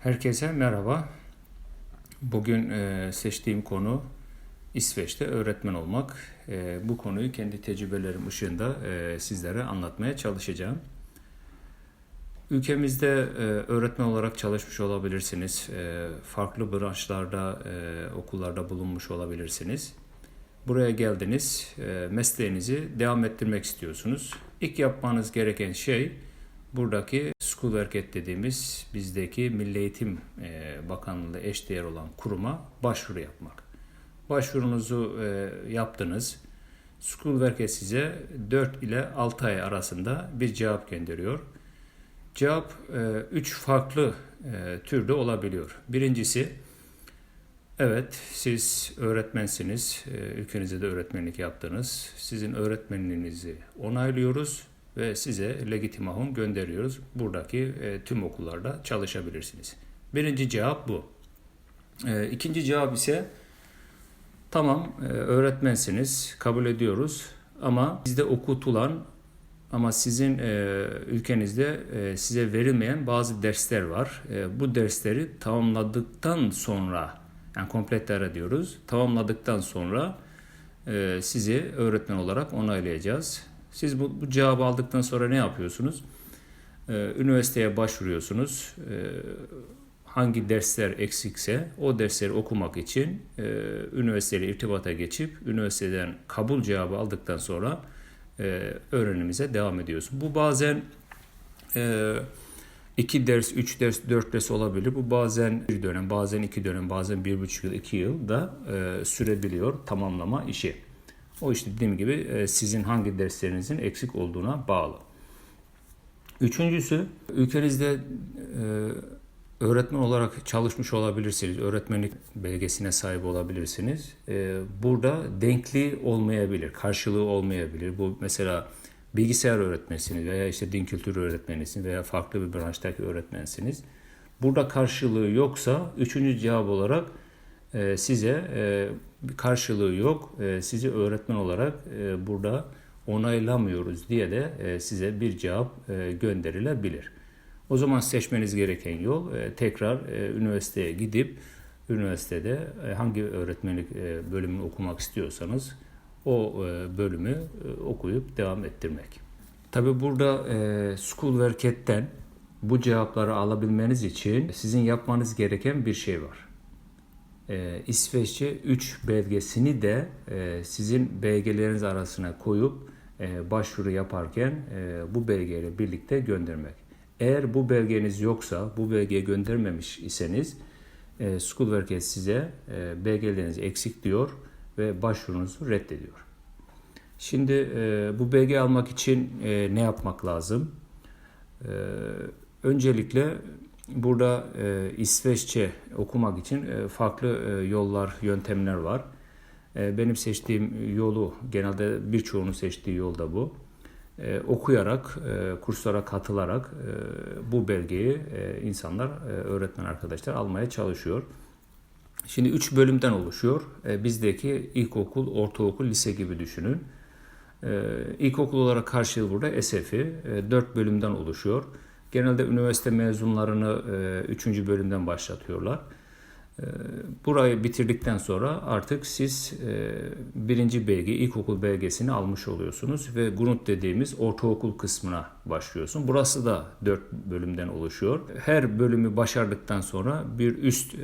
Herkese merhaba. Bugün e, seçtiğim konu İsveç'te öğretmen olmak. E, bu konuyu kendi tecrübelerim ışığında e, sizlere anlatmaya çalışacağım. Ülkemizde öğretmen olarak çalışmış olabilirsiniz. Farklı branşlarda, okullarda bulunmuş olabilirsiniz. Buraya geldiniz, mesleğinizi devam ettirmek istiyorsunuz. İlk yapmanız gereken şey buradaki School Worket dediğimiz bizdeki Milli Eğitim e, Bakanlığı eşdeğer olan kuruma başvuru yapmak. Başvurunuzu e, yaptınız. School Worket size 4 ile 6 ay arasında bir cevap gönderiyor. Cevap 3 farklı e, türde olabiliyor. Birincisi, evet siz öğretmensiniz, ülkenizde de öğretmenlik yaptınız. Sizin öğretmenliğinizi onaylıyoruz ve size legitimahum gönderiyoruz. Buradaki e, tüm okullarda çalışabilirsiniz. Birinci cevap bu. E, ikinci cevap ise tamam e, öğretmensiniz, kabul ediyoruz ama bizde okutulan ama sizin e, ülkenizde e, size verilmeyen bazı dersler var. E, bu dersleri tamamladıktan sonra, yani komplettara diyoruz, tamamladıktan sonra e, sizi öğretmen olarak onaylayacağız. Siz bu, bu cevabı aldıktan sonra ne yapıyorsunuz? Ee, üniversiteye başvuruyorsunuz. Ee, hangi dersler eksikse o dersleri okumak için e, üniversiteyle irtibata geçip üniversiteden kabul cevabı aldıktan sonra e, öğrenimize devam ediyorsun. Bu bazen e, iki ders, üç ders, dört ders olabilir. Bu bazen bir dönem, bazen iki dönem, bazen bir buçuk yıl, iki yıl da e, sürebiliyor tamamlama işi. O işte dediğim gibi e, sizin hangi derslerinizin eksik olduğuna bağlı. Üçüncüsü, ülkenizde e, öğretmen olarak çalışmış olabilirsiniz. Öğretmenlik belgesine sahip olabilirsiniz. E, burada denkli olmayabilir, karşılığı olmayabilir. Bu mesela bilgisayar öğretmensiniz veya işte din kültürü öğretmenisiniz veya farklı bir branştaki öğretmensiniz. Burada karşılığı yoksa üçüncü cevap olarak size bir karşılığı yok. E, sizi öğretmen olarak e, burada onaylamıyoruz diye de e, size bir cevap e, gönderilebilir. O zaman seçmeniz gereken yol e, tekrar e, üniversiteye gidip üniversitede e, hangi öğretmenlik e, bölümünü okumak istiyorsanız o e, bölümü e, okuyup devam ettirmek. Tabi burada e, School Worket'ten bu cevapları alabilmeniz için sizin yapmanız gereken bir şey var e, İsveççe 3 belgesini de e, sizin belgeleriniz arasına koyup e, başvuru yaparken e, bu belgeyle birlikte göndermek. Eğer bu belgeniz yoksa, bu belgeyi göndermemiş iseniz e, size belgeleriniz eksik diyor ve başvurunuzu reddediyor. Şimdi bu belge almak için ne yapmak lazım? Öncelikle Burada e, İsveççe okumak için e, farklı e, yollar, yöntemler var. E, benim seçtiğim yolu, genelde birçoğunun seçtiği yol da bu. E, okuyarak, e, kurslara katılarak e, bu belgeyi e, insanlar, e, öğretmen arkadaşlar almaya çalışıyor. Şimdi üç bölümden oluşuyor. E, bizdeki ilkokul, ortaokul, lise gibi düşünün. E, ilkokul olarak karşılığı burada SF'i e, 4 bölümden oluşuyor. Genelde üniversite mezunlarını 3. E, bölümden başlatıyorlar. E, burayı bitirdikten sonra artık siz e, birinci belge, ilkokul belgesini almış oluyorsunuz ve Grund dediğimiz ortaokul kısmına başlıyorsun. Burası da dört bölümden oluşuyor. Her bölümü başardıktan sonra bir üst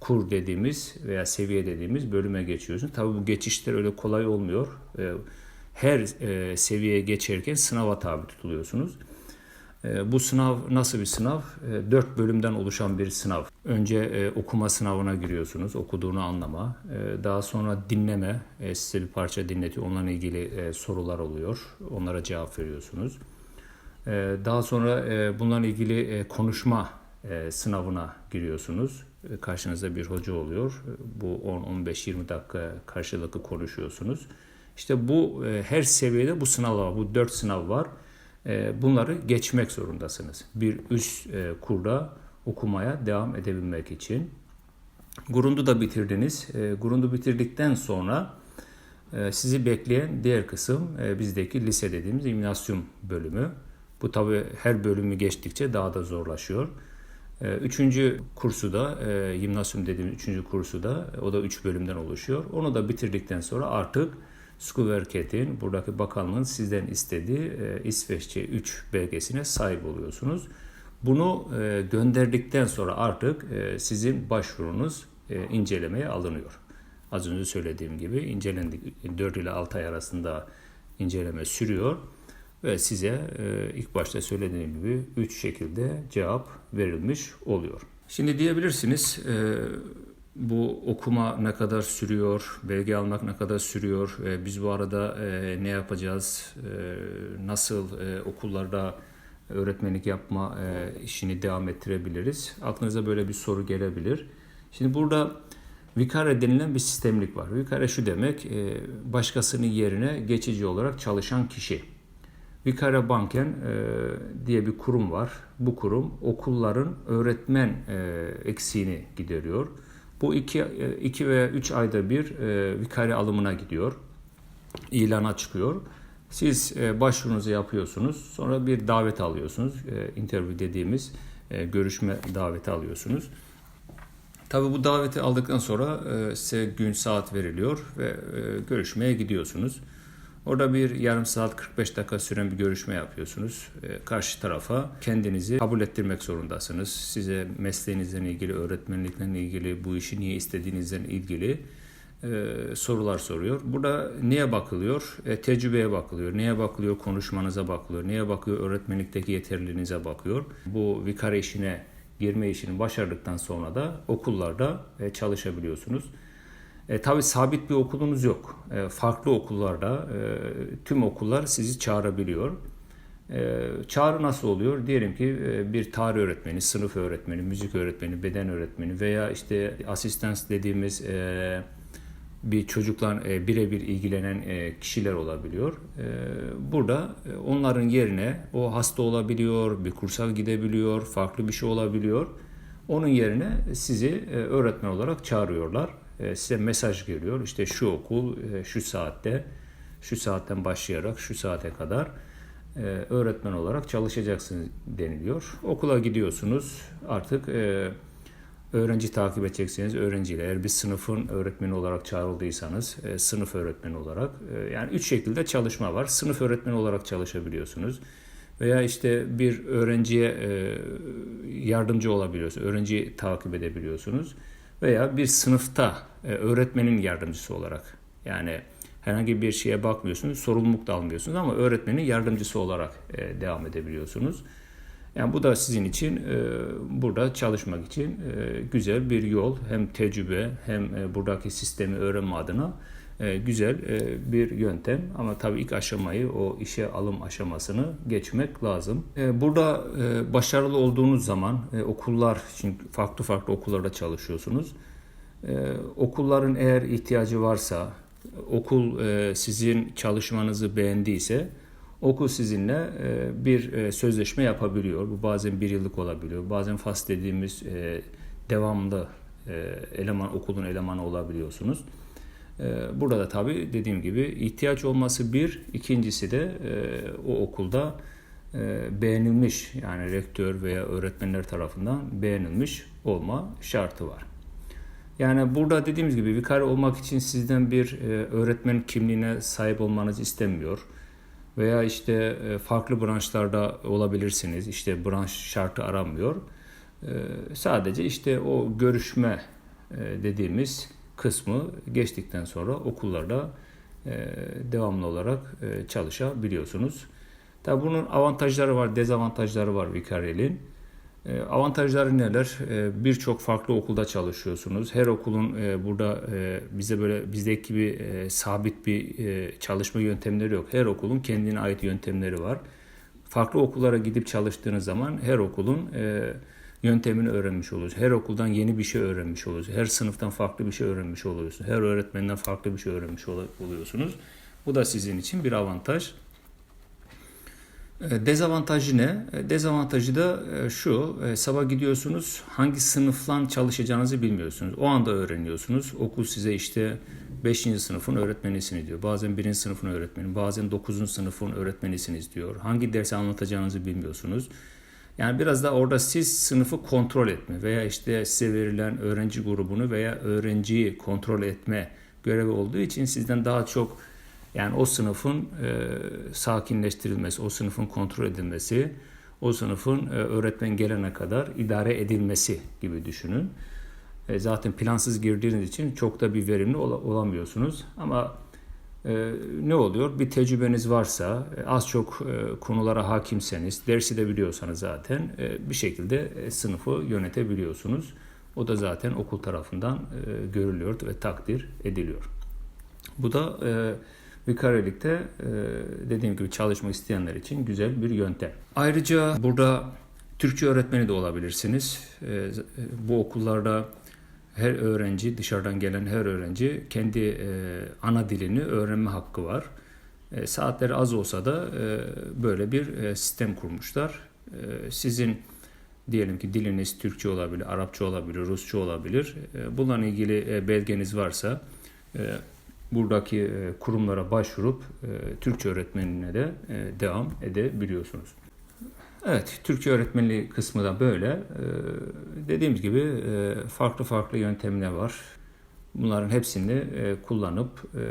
kur dediğimiz veya seviye dediğimiz bölüme geçiyorsun. Tabii bu geçişler öyle kolay olmuyor. Her seviyeye geçerken sınava tabi tutuluyorsunuz. Ee, bu sınav nasıl bir sınav? Ee, dört bölümden oluşan bir sınav. Önce e, okuma sınavına giriyorsunuz, okuduğunu anlama. Ee, daha sonra dinleme, e, size bir parça dinletiyor, onunla ilgili e, sorular oluyor. Onlara cevap veriyorsunuz. Daha sonra bunlarla ilgili konuşma sınavına giriyorsunuz. Karşınızda bir hoca oluyor. Bu 10-15-20 dakika karşılıklı konuşuyorsunuz. İşte bu her seviyede bu sınav var. Bu dört sınav var. E, bunları geçmek zorundasınız. Bir üst e, kurda okumaya devam edebilmek için. Grundu da bitirdiniz. E, Grundu bitirdikten sonra sizi bekleyen diğer kısım bizdeki lise dediğimiz imnasyum bölümü. Bu tabi her bölümü geçtikçe daha da zorlaşıyor. Üçüncü kursu da, gimnasyum dediğimiz üçüncü kursu da, o da üç bölümden oluşuyor. Onu da bitirdikten sonra artık Skuverket'in, buradaki bakanlığın sizden istediği e, İsveççe 3 belgesine sahip oluyorsunuz. Bunu e, gönderdikten sonra artık e, sizin başvurunuz incelemeye alınıyor. Az önce söylediğim gibi incelendik 4 ile 6 ay arasında inceleme sürüyor ve size ilk başta söylediğim gibi 3 şekilde cevap verilmiş oluyor. Şimdi diyebilirsiniz bu okuma ne kadar sürüyor, belge almak ne kadar sürüyor, e, biz bu arada e, ne yapacağız, e, nasıl e, okullarda öğretmenlik yapma e, işini devam ettirebiliriz? Aklınıza böyle bir soru gelebilir. Şimdi burada vikare denilen bir sistemlik var. Vikare şu demek, e, başkasının yerine geçici olarak çalışan kişi. Vikare Banken e, diye bir kurum var. Bu kurum okulların öğretmen e, eksiğini gideriyor. Bu iki, e, iki veya üç ayda bir e, vikare alımına gidiyor. İlana çıkıyor. Siz e, başvurunuzu yapıyorsunuz. Sonra bir davet alıyorsunuz. E, interview dediğimiz e, görüşme daveti alıyorsunuz. Tabi bu daveti aldıktan sonra e, size gün saat veriliyor ve e, görüşmeye gidiyorsunuz. Orada bir yarım saat 45 dakika süren bir görüşme yapıyorsunuz. E, karşı tarafa kendinizi kabul ettirmek zorundasınız. Size mesleğinizle ilgili, öğretmenlikle ilgili, bu işi niye istediğinizle ilgili e, sorular soruyor. Burada neye bakılıyor? E, tecrübeye bakılıyor. Neye bakılıyor? Konuşmanıza bakılıyor. Neye bakıyor? Öğretmenlikteki yeterliliğinize bakıyor. Bu vikar işine girme işini başardıktan sonra da okullarda e, çalışabiliyorsunuz. E, tabii sabit bir okulunuz yok. E, farklı okullarda e, tüm okullar sizi çağırabiliyor. E, çağrı nasıl oluyor? Diyelim ki e, bir tarih öğretmeni, sınıf öğretmeni, müzik öğretmeni, beden öğretmeni veya işte asistans dediğimiz e, bir çocukla e, birebir ilgilenen e, kişiler olabiliyor. E, burada e, onların yerine o hasta olabiliyor, bir kursa gidebiliyor, farklı bir şey olabiliyor. Onun yerine sizi e, öğretmen olarak çağırıyorlar. E, size mesaj geliyor. İşte şu okul e, şu saatte, şu saatten başlayarak şu saate kadar e, öğretmen olarak çalışacaksınız deniliyor. Okula gidiyorsunuz. Artık öğrenci takip edeceksiniz. Öğrenciyle eğer bir sınıfın öğretmeni olarak çağrıldıysanız sınıf öğretmeni olarak yani üç şekilde çalışma var. Sınıf öğretmeni olarak çalışabiliyorsunuz. Veya işte bir öğrenciye yardımcı olabiliyorsunuz. Öğrenciyi takip edebiliyorsunuz. Veya bir sınıfta e, öğretmenin yardımcısı olarak yani herhangi bir şeye bakmıyorsunuz, sorumluluk da almıyorsunuz ama öğretmenin yardımcısı olarak e, devam edebiliyorsunuz. Yani bu da sizin için e, burada çalışmak için güzel bir yol. Hem tecrübe hem buradaki sistemi öğrenme adına e, güzel e, bir yöntem. Ama tabii ilk aşamayı o işe alım aşamasını geçmek lazım. E, burada başarılı olduğunuz zaman okullar, çünkü farklı farklı okullarda çalışıyorsunuz. Okulların eğer ihtiyacı varsa, okul sizin çalışmanızı beğendiyse okul sizinle bir sözleşme yapabiliyor. Bu bazen bir yıllık olabiliyor. Bazen FAS dediğimiz devamlı eleman okulun elemanı olabiliyorsunuz. Burada da tabii dediğim gibi ihtiyaç olması bir, ikincisi de o okulda beğenilmiş yani rektör veya öğretmenler tarafından beğenilmiş olma şartı var. Yani burada dediğimiz gibi vikar olmak için sizden bir öğretmen kimliğine sahip olmanız istenmiyor veya işte e, farklı branşlarda olabilirsiniz. İşte branş şartı aranmıyor. E, sadece işte o görüşme e, dediğimiz kısmı geçtikten sonra okullarda devamlı olarak çalışabiliyorsunuz. Tabi bunun avantajları var, dezavantajları var Vikarel'in. E, avantajları neler? E, birçok farklı okulda çalışıyorsunuz. Her okulun e, burada bize böyle bizdeki gibi sabit bir çalışma yöntemleri yok. Her okulun kendine ait yöntemleri var. Farklı okullara gidip çalıştığınız zaman her okulun yöntemini öğrenmiş oluyorsunuz. Her okuldan yeni bir şey öğrenmiş oluyorsunuz. Her sınıftan farklı bir şey öğrenmiş oluyorsunuz. Her öğretmenden farklı bir şey öğrenmiş oluyorsunuz. Bu da sizin için bir avantaj. E, dezavantajı ne? E, dezavantajı da e, şu, sabah gidiyorsunuz hangi sınıflan çalışacağınızı bilmiyorsunuz. O anda öğreniyorsunuz. Okul size işte 5. sınıfın öğretmenisiniz diyor. Bazen 1. sınıfın öğretmeni, bazen 9. sınıfın öğretmenisiniz diyor. Hangi dersi anlatacağınızı bilmiyorsunuz. Yani biraz da orada siz sınıfı kontrol etme veya işte size verilen öğrenci grubunu veya öğrenciyi kontrol etme görevi olduğu için sizden daha çok yani o sınıfın e, sakinleştirilmesi, o sınıfın kontrol edilmesi, o sınıfın e, öğretmen gelene kadar idare edilmesi gibi düşünün. E, zaten plansız girdiğiniz için çok da bir verimli ol- olamıyorsunuz. Ama e, ne oluyor? Bir tecrübeniz varsa, e, az çok e, konulara hakimseniz, dersi de biliyorsanız zaten e, bir şekilde sınıfı yönetebiliyorsunuz. O da zaten okul tarafından e, görülüyor ve takdir ediliyor. Bu da e, vikarelikte dediğim gibi çalışmak isteyenler için güzel bir yöntem. Ayrıca burada Türkçe öğretmeni de olabilirsiniz. Bu okullarda her öğrenci, dışarıdan gelen her öğrenci kendi e, ana dilini öğrenme hakkı var. E, saatleri az olsa da e, böyle bir e, sistem kurmuşlar. E, sizin diyelim ki diliniz Türkçe olabilir, Arapça olabilir, Rusça olabilir. E, bununla ilgili e, belgeniz varsa e, buradaki e, kurumlara başvurup e, Türkçe öğretmenine de e, devam edebiliyorsunuz. Evet, Türkçe öğretmenliği kısmı da böyle. Ee, dediğimiz gibi e, farklı farklı yöntemler var. Bunların hepsini e, kullanıp e,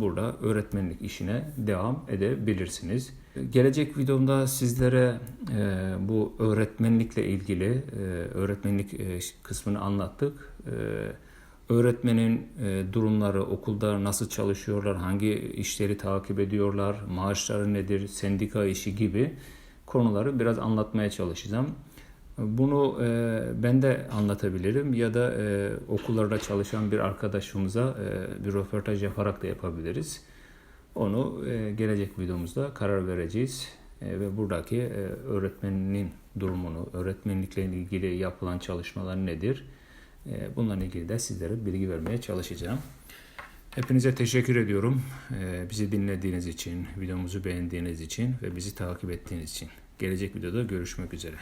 burada öğretmenlik işine devam edebilirsiniz. Gelecek videomda sizlere e, bu öğretmenlikle ilgili e, öğretmenlik e, kısmını anlattık. E, öğretmenin e, durumları, okulda nasıl çalışıyorlar, hangi işleri takip ediyorlar, maaşları nedir, sendika işi gibi konuları biraz anlatmaya çalışacağım. Bunu e, ben de anlatabilirim ya da e, okullarda çalışan bir arkadaşımıza e, bir röportaj yaparak da yapabiliriz. Onu e, gelecek videomuzda karar vereceğiz E, ve buradaki e, öğretmenin durumunu, öğretmenlikle ilgili yapılan çalışmalar nedir? E, bununla ilgili de sizlere bilgi vermeye çalışacağım. Hepinize teşekkür ediyorum. Ee, Bizi dinlediğiniz için, videomuzu beğendiğiniz için ve bizi takip ettiğiniz için. Gelecek videoda görüşmek üzere.